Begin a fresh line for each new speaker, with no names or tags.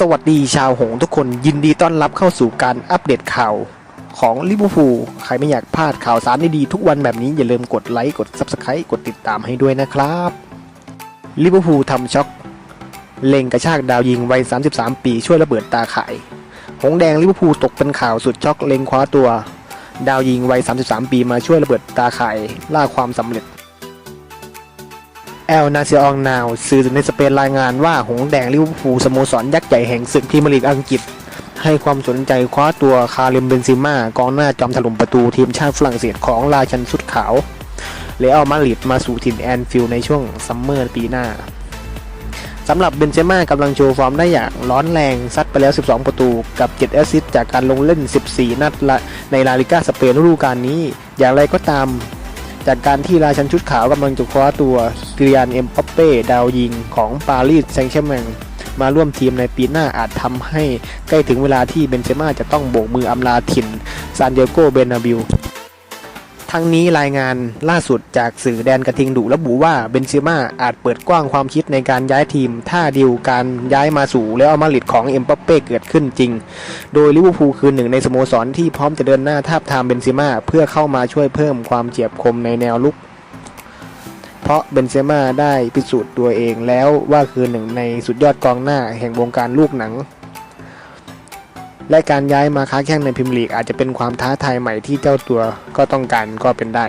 สวัสดีชาวหงทุกคนยินดีต้อนรับเข้าสู่การอัปเดตข่าวของลิเวอร์พูลใครไม่อยากพลาดข่าวสารดีๆทุกวันแบบนี้อย่าลืมกดไลค์กด Subscribe กดติดตามให้ด้วยนะครับลิเวอร์พูลทำช็อกเล็งกระชากดาวยิงวัย 33 ปีช่วยระเบิดตาข่าย หงแดงลิเวอร์พูลตกเป็นข่าวสุดช็อกเล็งคว้าตัว ดาวยิงวัย 33 ปีมาช่วยระเบิดตาข่ายล่าความสำเร็จ แอลนาเซียองนาวสื่อในสเปนรายงานว่า หงแดงลิเวอร์พูลสโมสรยักษ์ใหญ่แห่งศึกพรีเมียร์ลีกอังกฤษ ให้ความสนใจคว้าตัวคาริมเบนซิม่ากองหน้าจอมถล่มประตูทีมชาติฝรั่งเศสของราชันสุดขาวเลอัลมาดริดมาสู่ถิ่นแอนฟิลด์ในช่วงซัมเมอร์ปีหน้าสำหรับเบนเซม่ากำลังโชว์ฟอร์มได้อย่างร้อนแรงซัดไปแล้ว 12 ประตูกับ 7 แอสซิสต์จากการลงเล่น 14 นัดในลาลิก้าสเปนฤดูกาลนี้ อย่างไรก็ตาม จากการที่ราชันชุดขาวกำลังจะคว้าตัวกิริยานเอ็มปัปเป้ดาวยิงของปารีสแซงต์แชร์แมงมาร่วมทีมในปีหน้าอาจทำให้ใกล้ถึงเวลาที่เบนเซม่าจะต้องโบกมืออำลาถิ่นซานเดียโกเบนาบิล ทั้งนี้รายงานล่าสุดจากสื่อแดนกระทิงดุระบุว่าเบนเซม่าอาจเปิดกว้างความคิดในการย้ายทีม ถ้าดีลการย้ายมาสู่แล้วเอามาลิดของเอ็มปัปเป้เกิดขึ้นจริง โดยลิเวอร์พูลคือหนึ่งในสโมสรที่พร้อมจะเดินหน้าทาบทามเบนเซม่าเพื่อเข้ามาช่วยเพิ่มความเจียบคมในแนวลุกเพราะเบนเซม่าได้พิสูจน์ตัวเองแล้วว่าคือหนึ่งในสุดยอดกองหน้าแห่งวงการลูกหนัง และการย้ายมาค้าแข่งในพิมลีกอาจจะเป็นความท้าทายใหม่ที่เจ้าตัวก็ต้องการก็เป็นได้